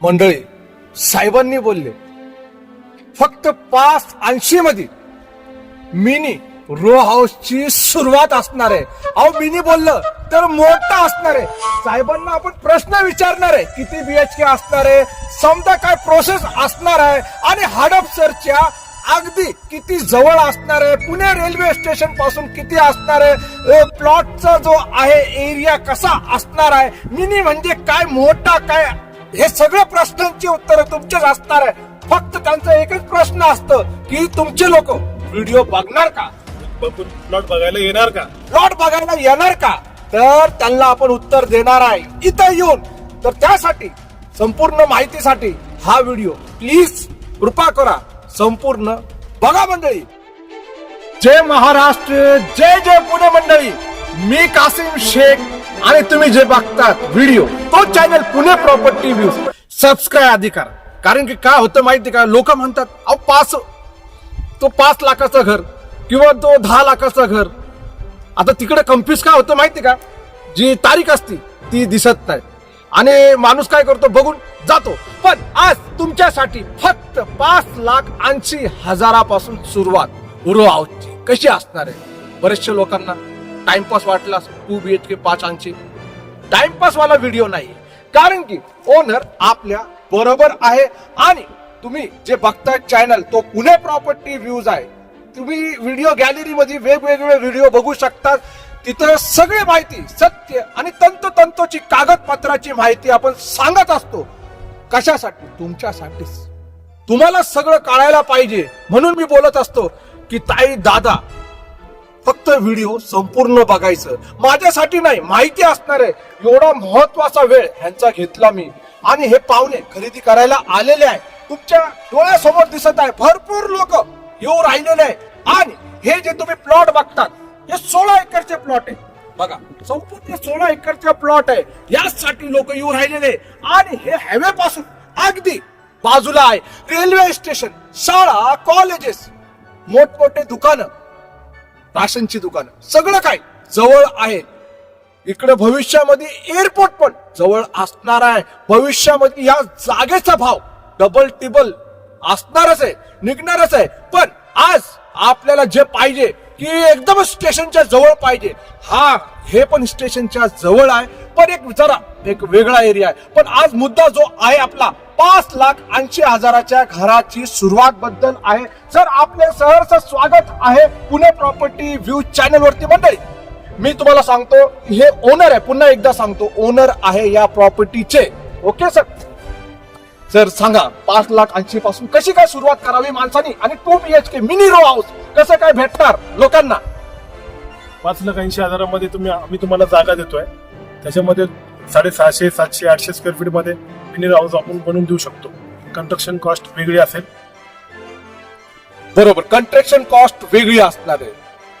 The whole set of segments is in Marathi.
मंडळी साहेबांनी बोलले फक्त पाच ऐंशी मध्ये मिनी रो हाऊसची सुरुवात असणार आहे. अहो मिनी बोललं तर मोठा असणार आहे. साहेबांना आपण प्रश्न विचारणार आहे किती बीएचके असणार आहे समजा काय प्रोसेस असणार आहे आणि हडपसरच्या अगदी किती जवळ असणार आहे पुणे रेल्वे स्टेशनपासून किती असणार आहे प्लॉटचा जो आहे एरिया कसा असणार आहे मिनी म्हणजे काय मोठा काय हे सगळ्या प्रश्नांची उत्तर तुमचेच असणार आहे. फक्त त्यांचा एकच प्रश्न असतं की तुमचे लोक व्हिडिओ बघणार का? प्लॉट बघायला येणार का? प्लॉट बघायला येणार का? तर त्यांना आपण उत्तर देणार आहे. इथं येऊन. तर त्यासाठी संपूर्ण माहितीसाठी हा व्हिडिओ. प्लीज कृपा करा. संपूर्ण बघा मंडळी. जय महाराष्ट्र जय जय पुणे मंडळी. मी कासिम शेख आणि तुम्ही जे बघतात व्हिडिओ तो channel Pune property views subscribe आधी करा. कारण की काय होतं माहिती का? लोक म्हणतात अहो पाच तो पाच लाखाचं घर किंवा तो दहा लाखाचं घर. आता तिकडे कन्फ्युज काय होतं माहिती का? जी तारीख असती ती दिसत नाही. आणि माणूस काय करतो? बघून जातो. पण आज तुमच्यासाठी फक्त पाच लाख ऐंशी हजारापासून सुरुवात. उरो हाऊसची कशी असणार आहे? बरेचशा लोकांना टाइमपास वाटला टू बी एच के पाच टाइमपास वाला व्हिडिओ नाही कारण की ओनर आपल्या बरोबर आहे आणि तुम्ही जे बघताय चॅनल तो पुणे प्रॉपर्टी व्ह्यूज आहे. तुम्ही व्हिडिओ गॅलरी मध्ये वेगवेगळे व्हिडिओ बघू शकतात. तिथं सगळी माहिती सत्य आणि तंतोतंतोची कागदपत्राची माहिती आपण सांगत असतो. कशासाठी? तुमच्यासाठीच तुम्हाला सगळं कळायला पाहिजे. म्हणून मी बोलत असतो की ताई दादा फक्त व्हिडिओ संपूर्ण बघायचं. माझ्यासाठी नाही माहिती असणार आहे. एवढा महत्त्वाचा वेळ ह्यांचा घेतला मी. आणि हे पाहुणे खरेदी करायला आलेले आहे. तुमच्या डोळ्यासमोर दिसत आहे. भरपूर लोक येऊ राहिलेले आहे. आणि हे जे तुम्ही प्लॉट बघतात हे सोळा एकरचे प्लॉट आहे. बघा संपूर्ण सोळा एकरचे प्लॉट आहे. यासाठी लोक येऊ राहिलेले आणि हे हायवे पासून अगदी बाजूला आहे. रेल्वे स्टेशन शाळा कॉलेजेस मोठमोठे दुकानं राशनची दुकानं. सगळं काय जवळ आहे. इकडे भविष्यामध्ये एअरपोर्ट पण जवळ असणार आहे. भविष्यामध्ये या जागेचा भाव डबल टिबल असणारच आहे निघणारच आहे. पण आज आपल्याला जे पाहिजे की एकदम स्टेशनच्या जवळ पाहिजे. हा हे पण स्टेशनच्या जवळ आहे. पण एक जरा एक वेगळा एरिया आहे. पण आज मुद्दा जो आहे आपला पाच लाख ऐंशी हजाराच्या घराची सुरुवात बद्दल आहे. सर आपले सहर्ष स्वागत आहे पुणे प्रॉपर्टी व्ह्यू चॅनल वरती. मंडळी मी तुम्हाला सांगतो हे ओनर आहे. पुन्हा एकदा सांगतो ओनर आहे या प्रॉपर्टीचे. Okay sir? सर सांगा पाच लाख ऐंशी पासून कशी काय सुरुवात करावी माणसानी? आणि two B H K mini row house कसं काय भेटणार लोकांना? पाच लाख ऐंशी हजारामध्ये तुम्ही आम्ही तुम्हाला जागा देतोय. त्याच्यामध्ये साडेसहाशे सातशे आठशे स्क्वेअर फीटमध्ये मिनी हाऊस आपण बनवून देऊ शकतो. कन्स्ट्रक्शन कॉस्ट वेगळी असेल. बरोबर कंस्ट्रक्शन कॉस्ट वेगळी असणार आहे.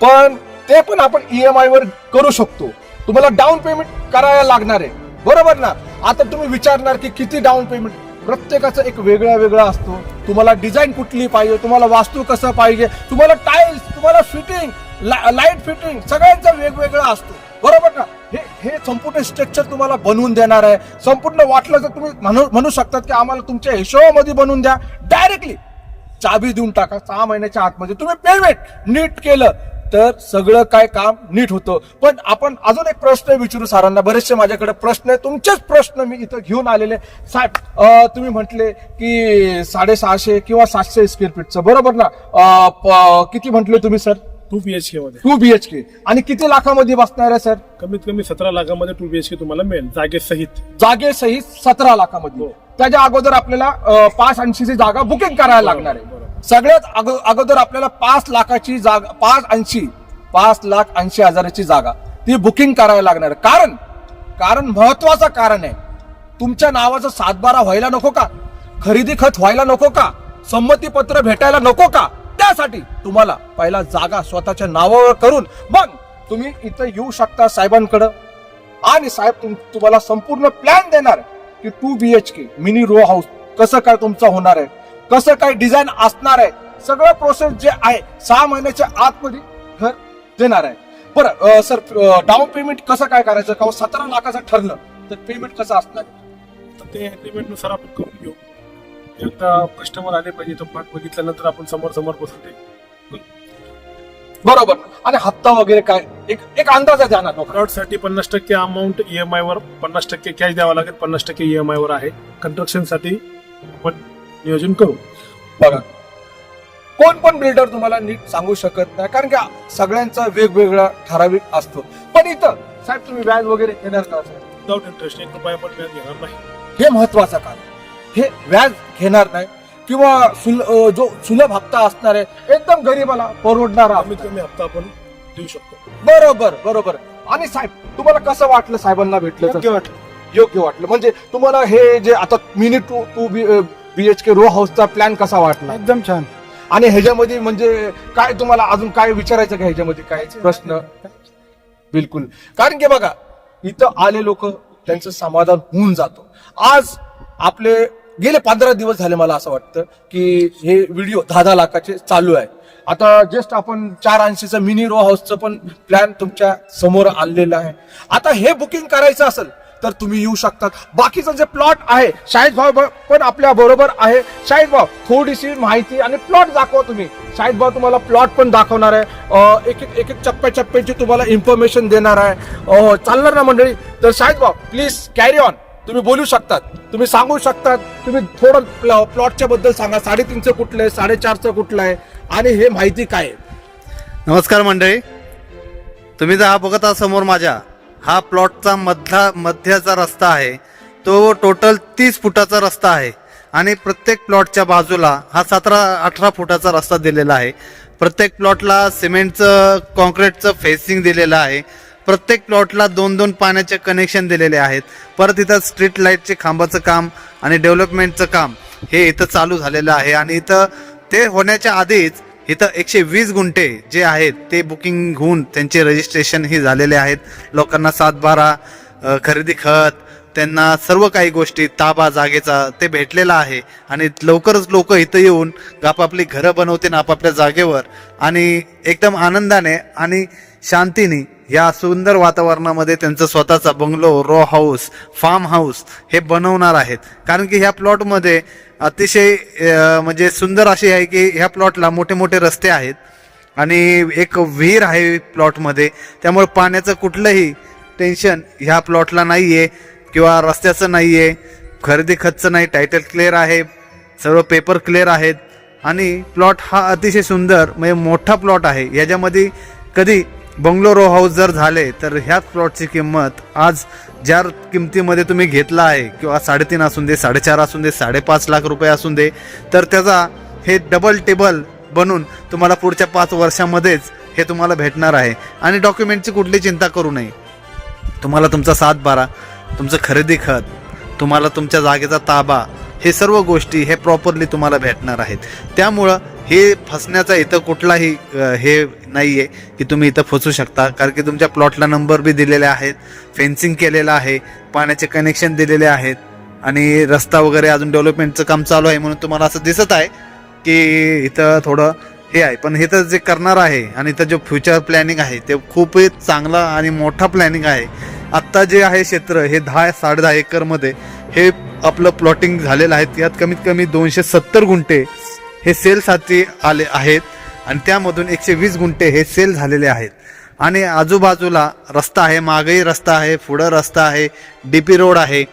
पण ते पण आपण ईएमआय वर करू शकतो. तुम्हाला डाऊन पेमेंट करायला लागणार आहे. बरोबर ना? आता तुम्ही विचारणार की किती डाऊन पेमेंट प्रत्येकाचं एक वेगळा वेगळा असतो. तुम्हाला डिझाईन कुठली पाहिजे? तुम्हाला वास्तू कसं पाहिजे? तुम्हाला टाईल्स तुम्हाला फिटिंग लाइट फिटिंग सगळ्यांचं वेगवेगळा असतो. बरोबर ना? हे हे संपूर्ण स्ट्रक्चर तुम्हाला बनवून देणार आहे. संपूर्ण वाटलं तर तुम्ही म्हणू म्हणू शकतात की आम्हाला तुमच्या हिशोबामध्ये बनवून द्या. डायरेक्टली चाबी देऊन टाका. सहा महिन्याच्या आतमध्ये तुम्ही पेमेंट नीट केलं तर सगळं काय काम नीट होतं. पण आपण अजून एक प्रश्न विचारू सरांना. बरेचसे माझ्याकडे प्रश्न आहे तुमचेच प्रश्न मी इथं घेऊन आलेले साहेब तुम्ही म्हटले की साडेसहाशे किंवा सातशे स्क्वेअर फीटचं बरोबर ना? प- किती म्हटले तुम्ही sir? Two B H K मध्ये. टू बी एच के आणि किती लाखामध्ये बसणार आहे सर? कमीत कमी सतरा लाखामध्ये टू बी एच के तुम्हाला मिळेल जागेसहित जागेसहित सतरा लाखामध्ये. हो. त्याच्या अगोदर आपल्याला अं, पाच ऐंशीची जागा बुकिंग करायला लागणार आहे. बरोबर. सगळ्यात अगो- अगोदर आपल्याला पाच लाखाची जागा पाच ऐंशी पाच लाख ऐंशी हजाराची जागा ती बुकिंग करायला लागणार आहे. कारण कारण महत्वाचं कारण आहे. तुमच्या नावाचा सातबारा व्हायला नको का? खरेदी खत व्हायला नको का? संमती पत्र भेटायला नको का? त्यासाठी तुम्हाला पहिला जागा स्वतःच्या नावावर करून मग तुम्ही इथं येऊ शकता साहेबांकडं. आणि साहेब तुम तुम्हाला संपूर्ण प्लॅन देणार की two B H K mini row house कसं काय तुमचं होणार आहे? कसं काय डिझाईन असणार आहे? सगळं प्रोसेस जे आहे सहा महिन्याच्या आतमध्ये घर देणार आहे. बरं सर डाऊन पेमेंट कसं काय करायचं? का हो, सतरा लाखाचं ठरलं तर पेमेंट कसं असणार? ते अग्रीमेंटनुसार आपण करून घेऊ. एकदा कस्टमर आले पाहिजे तो प्लॉट बघितल्यानंतर आपण समोर समोर बसून ते. बरोबर. आणि हप्ता वगैरे काय? एक एक अंदाजा लोक प्लॉटसाठी पन्नास टक्के अमाऊंट ईएमआय वर पन्नास टक्के कॅश द्यावा लागेल पन्नास टक्के ईएमआय वर आहे. कन्स्ट्रक्शनसाठी आपण नियोजन करू. बघा. कोण पण बिल्डर तुम्हाला नीट सांगू शकत नाही कारण की सगळ्यांचा वेगवेगळा ठराविक असतो. पण इथं साहेब तुम्ही व्याज वगैरे घेणार का विदाउट इंटरेस्ट एक रुपया पण व्याज घेणार नाही. हे महत्वाचं कारण. हे व्याज घेणार नाही. किंवा सुल जो सुलभ हप्ता असणार आहे एकदम गरीबाला परवडणारा कमीत कमी हप्ता आपण देऊ शकतो. बरोबर बरोबर. आणि साहेब तुम्हाला कसं वाटलं साहेबांना भेटलं तर? योग्य वाटलं. योग्य वाटलं. म्हणजे तुम्हाला हे जे आता mini two two B H K row हाऊसचा प्लॅन कसा वाटला? एकदम छान. आणि ह्याच्यामध्ये म्हणजे काय तुम्हाला अजून काय विचारायचं का ह्याच्यामध्ये? काय प्रश्न? बिलकुल. कारण की बघा इथं आले लोक त्यांचं समाधान होऊन जातो. आज आपले गेले पंधरा दिवस झाले मला असं वाटतं की हे व्हिडिओ दहा दहा लाखाचे चालू आहे. आता जस्ट आपण चार अंशीचं मिनी रो हाऊसचं पण प्लॅन तुमच्यासमोर आणलेलं आहे. आता हे बुकिंग करायचं असेल तर तुम्ही येऊ शकतात बाकीचं जे प्लॉट आहे शाहिद भाऊ पण आपल्या बरोबर आहे. शाहिद भाऊ थोडीशी माहिती आणि प्लॉट दाखवा तुम्ही. शाहिद भाऊ तुम्हाला प्लॉट पण दाखवणार आहे. एक एक एक एक चप्प्या चप्प्याची तुम्हाला इन्फॉर्मेशन देणार आहे. चालणार ना मंडळी? तर शाहिद भाऊ प्लीज कॅरी ऑन तुम्ही बोलू शकतात तुम्ही सांगू शकतात तुम्ही थोडं प्लॉटच्या बद्दल सांगा साडेतीनचं कुठलं आहे साडेचारचं कुठलं आहे आणि हे माहिती काय आहे? नमस्कार मंडळी. तुम्ही जर हा बघत आहात समोर माझ्या हा प्लॉटचा मधला मध्याचा रस्ता आहे. तो टोटल तीस फुटाचा रस्ता आहे. आणि प्रत्येक प्लॉटच्या बाजूला हा सतरा अठरा फुटाचा रस्ता दिलेला आहे. प्रत्येक प्लॉटला सिमेंटचं कॉन्क्रीटचं फेसिंग दिलेलं आहे. प्रत्येक प्लॉटला दोन दोन पाण्याचे कनेक्शन दिलेले आहेत. परत इथं स्ट्रीट लाईटचे खांबाचं काम आणि डेव्हलपमेंटचं काम हे इथं चालू झालेलं आहे. आणि इथं ते होण्याच्या आधीच इथं एकशे वीस गुंठे जे आहेत ते बुकिंग होऊन त्यांचे रजिस्ट्रेशन ही झालेले आहेत. लोकांना सातबारा खरेदी खत त्यांना सर्व काही गोष्टी ताबा जागेचा ते भेटलेला आहे. आणि लवकरच लोक इथं येऊन आपापली घरं बनवतील आपापल्या जागेवर. आणि एकदम आनंदाने आणि शांतीने या सुंदर वातावरणामध्ये त्यांचं स्वतःचा bungalow row house farm house हे बनवणार आहेत. कारण की ह्या प्लॉटमध्ये अतिशय म्हणजे सुंदर अशी आहे की ह्या प्लॉटला मोठे मोठे रस्ते आहेत. आणि एक विहीर आहे प्लॉटमध्ये त्यामुळे पाण्याचं कुठलंही टेन्शन ह्या प्लॉटला नाही आहे किंवा रस्त्याचं नाही आहे खरेदी खर्च नाही टायटल क्लिअर आहे सर्व पेपर क्लिअर आहेत. आणि प्लॉट हा अतिशय सुंदर म्हणजे मोठा प्लॉट आहे. याच्यामध्ये कधी बंगलो रो हाऊस जर झाले तर ह्याच प्लॉटची किंमत आज ज्या किमतीमध्ये तुम्ही घेतला आहे किंवा साडेतीन असून दे साडेचार असून दे साडेपाच लाख रुपये असून दे तर त्याचा हे डबल टेबल बनून तुम्हाला पुढच्या पाच वर्षामध्येच हे तुम्हाला भेटणार आहे. आणि डॉक्युमेंटची कुठली चिंता करू नये. तुम्हाला तुमचा सात बारा तुमचं खरेदी खत तुम्हाला तुमच्या जागेचा ताबा हे सर्व गोष्टी हे प्रॉपरली तुम्हाला भेटणार आहेत. त्यामुळं हे फसण्याचा इथं कुठलाही हे नाही आहे की तुम्ही इथं फसू शकता. कारण की तुमच्या प्लॉटला नंबर बी दिलेले आहेत फेन्सिंग केलेलं आहे पाण्याचे कनेक्शन दिलेले आहेत आणि रस्ता वगैरे अजून डेव्हलपमेंटचं काम चालू आहे म्हणून तुम्हाला असं दिसत आहे की इथं थोडं हे आहे. पण इथं जे करणार आहे आणि इथं जो फ्युचर प्लॅनिंग आहे ते खूपच चांगला आणि मोठा प्लॅनिंग आहे. आत्ता जे आहे क्षेत्र हे दहा साडे दहा एकरमध्ये हे आपलं प्लॉटिंग झालेलं आहे. यात कमीत कमी दोनशे सत्तर गुंठे हे सेलसाठी आले आहेत आणि त्यामधून एकशे वीस गुंठे हे सेल झालेले आहेत. आणि आजूबाजूला रस्ता आहे मागही रस्ता आहे पुढं रस्ता आहे डी पी रोड आहे.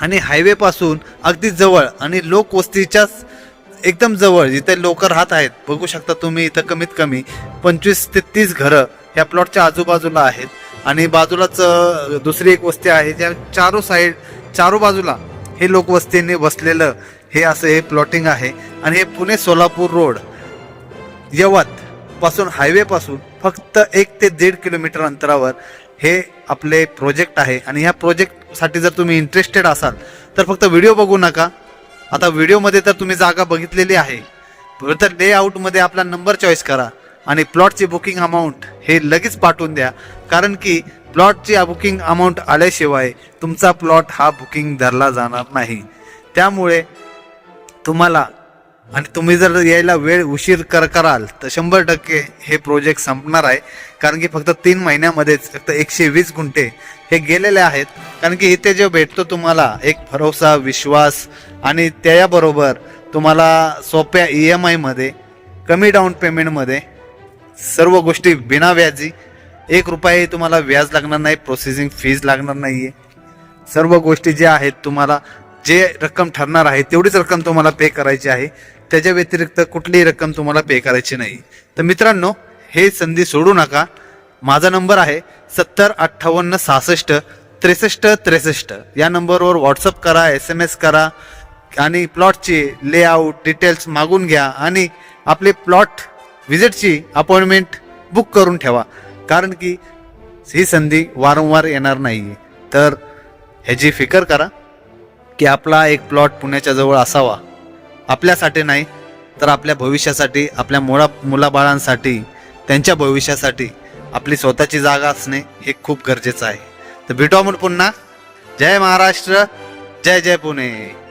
आणि हायवेपासून अगदी जवळ आणि लोकवस्तीच्याच एकदम जवळ जिथे लोक राहत आहेत बघू शकता तुम्ही इथं कमीत कमी पंचवीस ते तीस घरं ह्या प्लॉटच्या आजूबाजूला आहेत. आणि बाजूलाच दुसरी एक वस्ती आहे ज्या चारो साईड चारो बाजूला हे लोकवस्तीने वसलेलं हे असं हे प्लॉटिंग आहे. आणि हे पुणे सोलापूर रोड यवत पासून हायवेपासून फक्त एक ते दीड किलोमीटर अंतरावर हे आपले प्रोजेक्ट आहे. आणि ह्या प्रोजेक्टसाठी जर तुम्ही इंटरेस्टेड असाल तर फक्त व्हिडिओ बघू नका. आता व्हिडिओमध्ये तर तुम्ही जागा बघितलेली आहे. तर लेआउटमध्ये आपला नंबर चॉईस करा. आणि प्लॉटची बुकिंग अमाऊंट हे लगेच पाठवून द्या. कारण की प्लॉटची बुकिंग अमाऊंट आल्याशिवाय तुमचा प्लॉट हा बुकिंग धरला जाणार नाही. त्यामुळे तुम्हाला आणि तुम्ही जर यायला वेळ उशीर कर कराल तर शंभर टक्के हे प्रोजेक्ट संपणार आहे. कारण की फक्त तीन महिन्यामध्येच फक्त एकशे वीस गुंठे हे गेलेले आहेत. कारण की इथे जे भेटतो तुम्हाला एक भरोसा विश्वास आणि त्याबरोबर तुम्हाला सोप्या ई एम आयमध्ये कमी डाऊन पेमेंटमध्ये सर्व गोष्टी बिना व्याजी एक रुपये तुम्हाला व्याज लागणार नाही प्रोसेसिंग फीज लागणार नाही आहे सर्व गोष्टी ज्या आहेत तुम्हाला जे रक्कम ठरणार आहे तेवढीच रक्कम तुम्हाला पे करायची आहे. त्याच्या व्यतिरिक्त कुठलीही रक्कम तुम्हाला पे करायची नाही. तर मित्रांनो हे संधी सोडू नका. माझा नंबर आहे सत्तर अठ्ठावन्न सहासष्ट त्रेसष्ट त्रेसष्ट. या नंबरवर व्हॉट्सअप करा एस एम एस करा आणि प्लॉटची लेआउट डिटेल्स मागून घ्या आणि आपले प्लॉट व्हिजिटची अपॉइंटमेंट बुक करून ठेवा. कारण की ही संधी वारंवार येणार नाही तर ह्याची फिकर करा. की आपला एक प्लॉट पुण्याच्या जवळ असावा. आपल्यासाठी नाही तर आपल्या भविष्यासाठी आपल्या मुळा मुलाबाळांसाठी त्यांच्या भविष्यासाठी आपली स्वतःची जागा असणे हे खूप गरजेचं आहे. तर भेटू आपण पुन्हा. जय महाराष्ट्र जय जय पुणे.